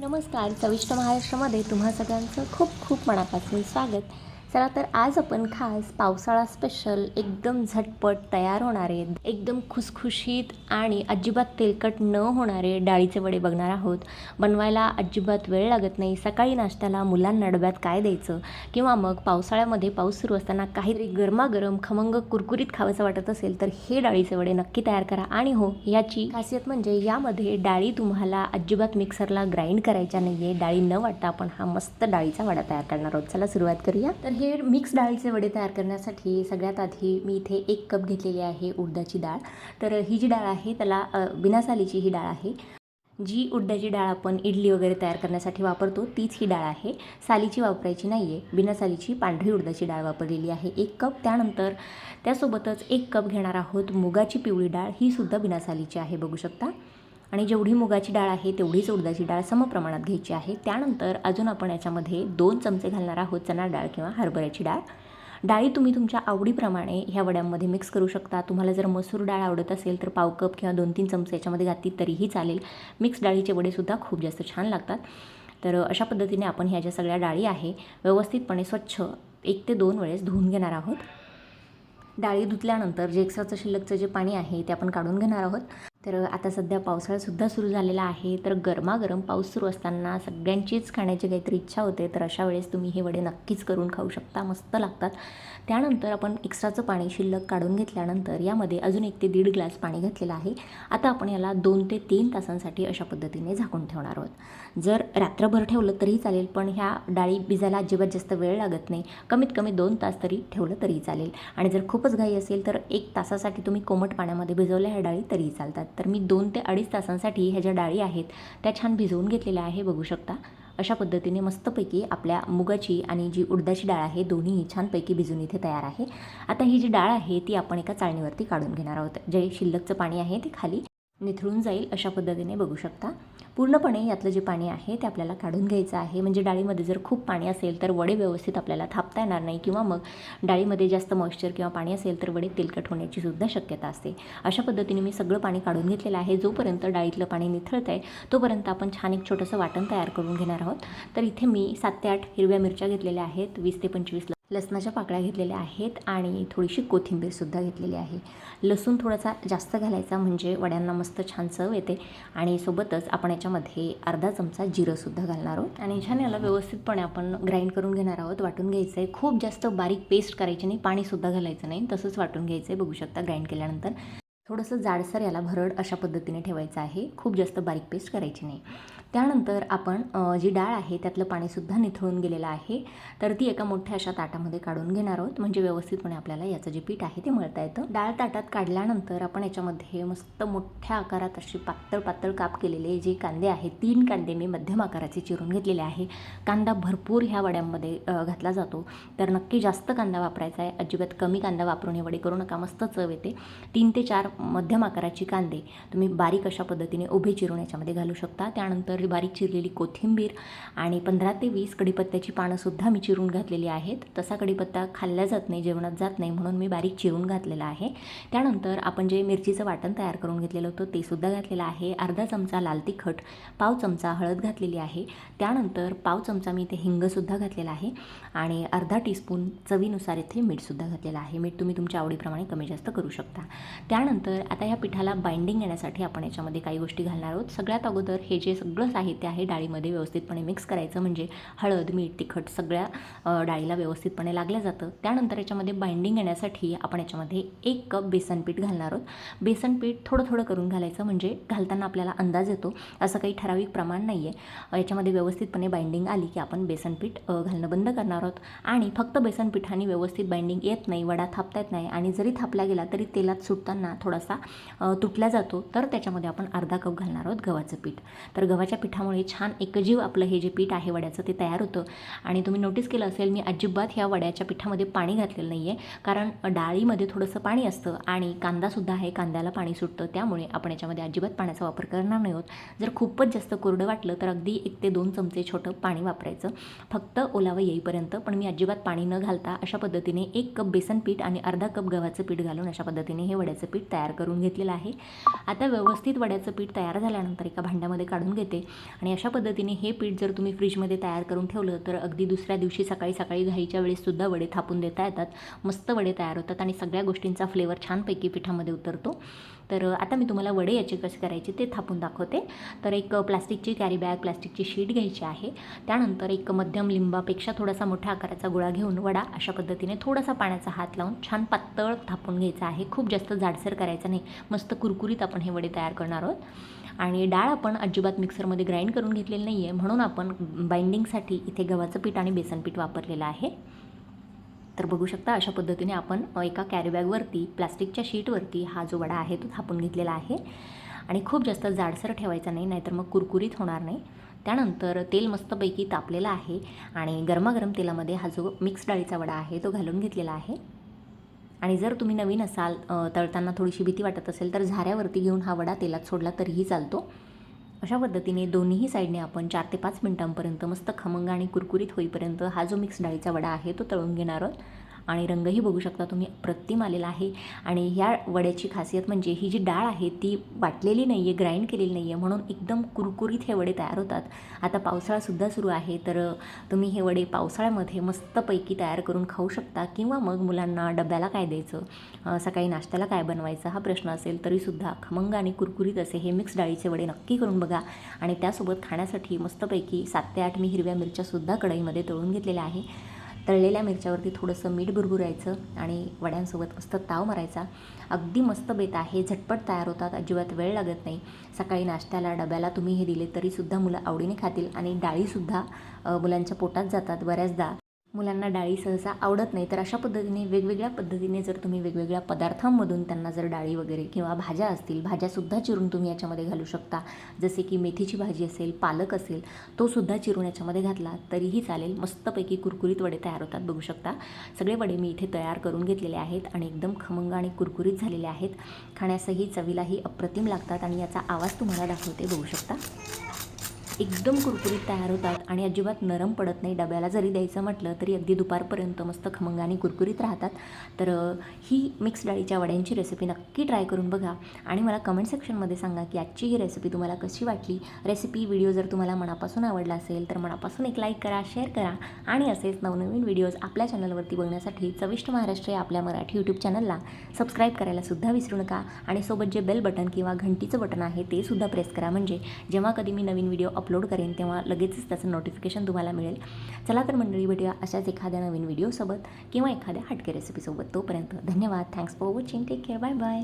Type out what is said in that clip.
नमस्कार. चविष्ट महाराष्ट्रामध्ये तुम्हा सगळ्यांचं खूप खूप मनापासून स्वागत. चला तर आज आपण खास पावसाळा स्पेशल एकदम झटपट तयार होणारे एकदम खुसखुशीत आणि अजिबात तेलकट न होणारे डाळीचे वडे बघणार आहोत. बनवायला अजिबात वेळ लागत नाही. सकाळी नाश्त्याला मुलांना डब्यात काय द्यायचं? किंवा मग पावसाळ्यामध्ये पाऊस सुरू असताना काहीतरी गरमागरम खमंग कुरकुरीत खावंसं वाटत असेल तर हे डाळीचे वडे नक्की तयार करा. आणि हो याची खासियत म्हणजे यामध्ये डाळी तुम्हाला अजिबात मिक्सरला ग्राइंड करायच्या नाही आहे डाळी न वाटता आपण हा मस्त डाळीचा वडा तयार करणार आहोत. चला सुरुवात करूया. तर हे म्हणजे मिक्स डाळीचे वडे तयार करण्यासाठी सगळ्यात आधी मी इथे एक कप घेतलेली आहे उडदाची डाळ. तर ही जी डाळ आहे त्याला बिनासालीची बिना सालीची ही डाळ आहे. जी उडदाची डाळ आपण इडली वगैरे तयार करण्यासाठी वापरतो तीच ही डाळ आहे. सालीची वापरायची नाही आहे बिना सालीची पांढरी उडदाची डाळ वापरलेली आहे. एक कप त्यानंतर त्यासोबतच एक कप घेणार आहोत मुगाची पिवळी डाळ. ही सुद्धा बिना सालीची आहे बघू शकता. आणि जेवढी मुगाची डाळ आहे तेवढीच उडदाची डाळ समप्रमाणात घ्यायची आहे. त्यानंतर अजून आपण याच्यामध्ये दोन चमचे घालणार आहोत चणा डाळ किंवा हरभऱ्याची डाळ. डाळी तुम्ही तुमच्या आवडीप्रमाणे ह्या वड्यांमध्ये मिक्स करू शकता. तुम्हाला जर मसूर डाळ आवडत असेल तर पाव कप किंवा दोन तीन चमचे याच्यामध्ये घातली तरीही चालेल. मिक्स डाळीचे वडेसुद्धा खूप जास्त छान लागतात. तर अशा पद्धतीने आपण ह्या ज्या सगळ्या डाळी आहे व्यवस्थितपणे स्वच्छ एक ते दोन वेळेस धुवून घेणार आहोत. डाळी धुतल्यानंतर जे एक्स्ट्राचं शिल्लकचं जे पाणी आहे ते आपण काढून घेणार आहोत. तर आता सध्या पावसाळासुद्धा सुरू झालेला आहे. तर गरमागरम पाऊस सुरू असताना सगळ्यांचीच खाण्याची काहीतरी इच्छा होते. तर अशा वेळेस तुम्ही हे वडे नक्कीच करून खाऊ शकता. मस्त लागतात. त्यानंतर आपण एक्स्ट्राचं पाणी शिल्लक काढून घेतल्यानंतर यामध्ये अजून एक ते दीड ग्लास पाणी घातलेलं आहे. आता आपण याला दोन ते तीन तासांसाठी अशा पद्धतीने झाकून ठेवणार आहोत. जर रात्रभर ठेवलं तरीही चालेल पण ह्या डाळी भिजायला अजिबात जास्त वेळ लागत नाही. कमीत कमी दोन तास तरी ठेवलं तरी चालेल. आणि जर खूपच घाई असेल तर एक तासासाठी तुम्ही कोमट पाण्यामध्ये भिजवल्या ह्या डाळी तरीही चालतात. तर मी दोन ते अडीच तासांसाठी ह्या ज्या डाळी आहेत त्या छान भिजवून घेतलेल्या आहे बघू शकता. अशा पद्धतीने मस्तपैकी आपल्या मुगाची आणि जी उडदाची डाळ आहे दोन्हीही छानपैकी भिजून इथे तयार आहे. आता ही जी डाळ आहे ती आपण एका चाळणीवरती काढून घेणार आहोत. जे शिल्लकचं पाणी आहे ते खाली निथळून जाईल अशा पद्धतीने बघू शकता. पूर्णपणे यातलं जे पाणी आहे ते आपल्याला काढून घ्यायचं आहे. म्हणजे डाळीमध्ये जर खूप पाणी असेल तर वडे व्यवस्थित आपल्याला थापता येणार नाही किंवा मग डाळीमध्ये जास्त मॉइश्चर किंवा पाणी असेल तर वडे तेलकट होण्याची सुद्धा शक्यता असते. अशा पद्धतीने मी सगळं पाणी काढून घेतलेलं आहे. जोपर्यंत डाळीतलं पाणी निथळत आहे तोपर्यंत आपण छान एक छोटंसं वाटण तयार करून घेणार आहोत. तर इथे मी सात ते आठ हिरव्या मिरच्या घेतलेल्या आहेत. वीस ते पंचवीस लसणाच्या पाकळ्या घेतलेल्या आहेत आणि थोडीशी कोथिंबीरसुद्धा घेतलेली आहे. लसूण थोडासा जास्त घालायचा म्हणजे वड्यांना मस्त छान चव येते आणि सोबतच आपण याच्यामध्ये अर्धा चमचा जिरंसुद्धा घालणार आहोत. आणि छान याला व्यवस्थितपणे आपण ग्राइंड करून घेणार आहोत. वाटून घ्यायचं आहे खूप जास्त बारीक पेस्ट करायची नाही. पाणीसुद्धा घालायचं नाही. तसंच वाटून घ्यायचं आहे बघू शकता ग्राइंड केल्यानंतर. थोडंसं जाडसर याला भरड अशा पद्धतीने ठेवायचं आहे. खूप जास्त बारीक पेस्ट करायची नाही. त्यानंतर आपण जी डाळ आहे त्यातलं पाणीसुद्धा निथळून गेलेलं आहे. तर ती एका मोठ्या अशा ताटामध्ये काढून घेणार आहोत. म्हणजे व्यवस्थितपणे आपल्याला याचं जे पीठ आहे ते मळता येतं. डाळ ताटात काढल्यानंतर आपण याच्यामध्ये मस्त मोठ्या आकारात अशी पातळ पातळ काप केलेले जे कांदे आहेत तीन कांदे मी मध्यम आकाराचे चिरून घेतलेले आहे. कांदा भरपूर ह्या वड्यांमध्ये घातला जातो. तर नक्की जास्त कांदा वापरायचा आहे. अजिबात कमी कांदा वापरून हे वडे करू नका. मस्त चव येते. तीन ते चार मध्यम आकाराची कांदे तुम्ही बारीक अशा पद्धतीने उभे चिरून याच्यामध्ये घालू शकता. त्यानंतर बारीक चिरलेली कोथिंबीर आणि पंधरा ते वीस कडीपत्त्याची पानंसुद्धा मी चिरून घातलेली आहेत. तसा कडीपत्ता खाल्ला जात नाही जेवणात जात नाही म्हणून मी बारीक चिरून घातलेला आहे. त्यानंतर आपण जे मिरचीचं वाटण तयार करून घेतलेलं होतं ते सुद्धा घातलेलं आहे. अर्धा चमचा लाल तिखट पाव चमचा हळद घातलेली आहे. त्यानंतर पाव चमचा मी इथे हिंगसुद्धा घातलेला आहे आणि अर्धा टीस्पून चवीनुसार इथे मीठसुद्धा घातलेलं आहे. मीठ तुम्ही तुमच्या आवडीप्रमाणे कमी जास्त करू शकता. त्यानंतर आता ह्या पिठाला बाइंडिंग येण्यासाठी आपण याच्यामध्ये काही गोष्टी घालणार आहोत. सगळ्यात अगोदर हे जे सगळं साहित्य आहे डाळीमध्ये व्यवस्थितपणे मिक्स करायचं म्हणजे हळद मीठ तिखट सगळ्या डाळीला व्यवस्थितपणे लागलं जातं. त्यानंतर याच्यामध्ये बाइंडिंग येण्यासाठी आपण याच्यामध्ये एक कप बेसन पीठ घालणार आहोत. बेसन पीठ थोडं थोडं करून घालायचं म्हणजे घालताना आपल्याला अंदाज येतो. असं काही ठराविक प्रमाण नाही आहे याच्यामध्ये व्यवस्थितपणे बाइंडिंग आली की आपण बेसन पीठ घालणं बंद करणार आहोत. आणि फक्त बेसन पिठाने व्यवस्थित बाइंडिंग येत नाही वडा थापता येत नाही आणि जरी थापला गेला तरी तेलात सुटताना थोडासा तुटला जातो. तर त्याच्यामध्ये आपण अर्धा कप घालणार आहोत गव्हाचं पीठ. तर गव्हाच्या पिठामुळे छान एकजीव आपलं हे जे पीठ आहे वड्याचं ते तयार होतं. आणि तुम्ही नोटीस केलं असेल मी अजिबात ह्या वड्याच्या पिठामध्ये पाणी घातलेलं नाही आहे कारण डाळीमध्ये थोडंसं पाणी असतं आणि कांदासुद्धा आहे कांद्याला पाणी सुटतं. त्यामुळे आपण याच्यामध्ये अजिबात पाण्याचा वापर करणार नाही आहोत जर खूपच जास्त कोरडं वाटलं तर अगदी एक ते दोन चमचे छोटं पाणी वापरायचं. फक्त ओलावं येईपर्यंत पण मी अजिबात पाणी न घालता अशा पद्धतीने एक कप बेसन पीठ आणि अर्धा कप गव्हाचं पीठ घालून अशा पद्धतीने हे वड्याचं पीठ तयार करून घेतलेलं आहे. आता व्यवस्थित वड्याचं पीठ तयार झाल्यानंतर एका भांड्यामध्ये काढून घेते. आणि अशा पद्धतीने हे पीठ जर तुम्ही फ्रीजमध्ये तयार करून ठेवलं तर अगदी दुसऱ्या दिवशी सकाळी सकाळी घाईच्या वेळेससुद्धा वडे थापून देता येतात. मस्त वडे तयार होतात आणि सगळ्या गोष्टींचा फ्लेवर छानपैकी पिठामध्ये उतरतो. तर आता मी तुम्हाला वडे याचे कसे करायचे ते थापून दाखवते. तर एक प्लास्टिकची कॅरी बॅग प्लास्टिकची शीट घ्यायची आहे. त्यानंतर एक मध्यम लिंबापेक्षा थोडासा मोठ्या आकाराचा गोळा घेऊन वडा अशा पद्धतीने थोडासा पाण्याचा हात लावून छान पातळ थापून घ्यायचा आहे. खूप जास्त जाडसर करायचा नाही. मस्त कुरकुरीत आपण हे वडे तयार करणार आहोत. आणि डाळ आपण अजिबात मिक्सरमध्ये ग्राइंड करून घेतलेली नाही आहे म्हणून आपण बाइंडिंगसाठी इथे गव्हाचं पीठ आणि बेसन पीठ वापरलेलं आहे. तर बघू शकता अशा पद्धतीने आपण एका कॅरीबॅगवरती प्लास्टिकच्या शीटवरती हा जो वडा आहे तो थापून घेतलेला आहे. आणि खूप जास्त जाडसर ठेवायचा नाही नाहीतर मग कुरकुरीत होणार नाही. त्यानंतर तेल मस्तपैकी तापलेलं आहे आणि गरमागरम तेलामध्ये हा जो मिक्स डाळीचा वडा आहे तो घालून घेतलेला आहे. आणि जर तुम्ही नवीन असाल तळताना थोडीशी भीती वाटत असेल तर झाऱ्यावरती घेऊन हा वडा तेलात सोडला तरीही चालतो. अशा पद्धतीने दोन्हीही साईडने आपण चार ते पाच मिनटांपर्यंत मस्त खमंग आणि कुरकुरीत होईपर्यंत हा जो मिक्स डाळीचा वडा आहे तो तळून घेणार आहोत. आणि रंगही बघू शकता तुम्ही अप्रतिम आलेला आहे. आणि ह्या वड्याची खासियत म्हणजे ही जी डाळ आहे ती वाटलेली नाही आहे ग्राइंड केलेली नाही आहे म्हणून एकदम कुरकुरीत हे वडे तयार होतात. आता पावसाळासुद्धा सुरू आहे तर तुम्ही हे वडे पावसाळ्यामध्ये मस्तपैकी तयार करून खाऊ शकता. किंवा मग मुलांना डब्याला काय द्यायचं? सकाळी नाश्त्याला काय बनवायचं हा प्रश्न असेल तरीसुद्धा खमंग आणि कुरकुरीत असे हे मिक्स डाळीचे वडे नक्की करून बघा. आणि त्यासोबत खाण्यासाठी मस्तपैकी सात ते आठ मी हिरव्या मिरच्यासुद्धा कढईमध्ये तळून घेतलेल्या आहे. तळलेल्या मिरच्यावरती थोडंसं मीठ भुरभुरायचं आणि वड्यांसोबत मस्त ताव मारायचा. अगदी मस्त बेत आहे. झटपट तयार होतात. अजिबात वेळ लागत नाही. सकाळी नाश्त्याला डब्याला तुम्ही हे दिले तरीसुद्धा मुलं आवडीने खातील आणि डाळीसुद्धा मुलांच्या पोटात जातात बऱ्याचदा. मुलांना डाळी सहसा आवडत नाही तर अशा पद्धतीने वेगवेगळ्या पद्धतीने जर तुम्ही वेगवेगळ्या पदार्थांमधून त्यांना जर डाळी वगैरे किंवा भाज्या असतील भाज्यासुद्धा चिरून तुम्ही याच्यामध्ये घालू शकता. जसे की मेथीची भाजी असेल पालक असेल तो सुद्धा चिरून याच्यामध्ये घातला तरीही चालेल. मस्तपैकी कुरकुरीत वडे तयार होतात बघू शकता. सगळे वडे मी इथे तयार करून घेतलेले आहेत आणि एकदम खमंग आणि कुरकुरीत झालेले आहेत. खाण्यासही चवीलाही अप्रतिम लागतात आणि याचा आवाज तुम्हाला दाखवते बघू शकता. एकदम कुरकुरीत तयार होतात आणि अजिबात नरम पडत नाही. डब्याला जरी द्यायचं म्हटलं तरी अगदी दुपारपर्यंत मस्त खमंगाने कुरकुरीत राहतात. तर ही मिक्स डाळीच्या वड्यांची रेसिपी नक्की ट्राय करून बघा आणि मला कमेंट सेक्शनमध्ये सांगा की आजची ही रेसिपी तुम्हाला कशी वाटली? रेसिपी व्हिडिओ जर तुम्हाला मनापासून आवडला असेल तर मनापासून एक लाईक करा शेअर करा आणि असेच नवनवीन व्हिडिओज आपल्या चॅनलवरती बघण्यासाठी चविष्ट महाराष्ट्र या आपल्या मराठी यूट्यूब चॅनलला सबस्क्राईब करायला सुद्धा विसरू नका. आणि सोबत जे बेल बटन किंवा घंटीचं बटन आहे ते सुद्धा प्रेस करा. म्हणजे जेव्हा कधी मी नवीन व्हिडिओ अपलोड करेन तेव्हा लगेचच त्याचं नोटिफिकेशन तुम्हाला मिळेल. चला तर मंडळी भेटूया अशाच एखाद्या नवीन व्हिडिओसोबत किंवा एखाद्या हटके रेसिपीसोबत तोपर्यंत धन्यवाद. Thanks for watching take care bye bye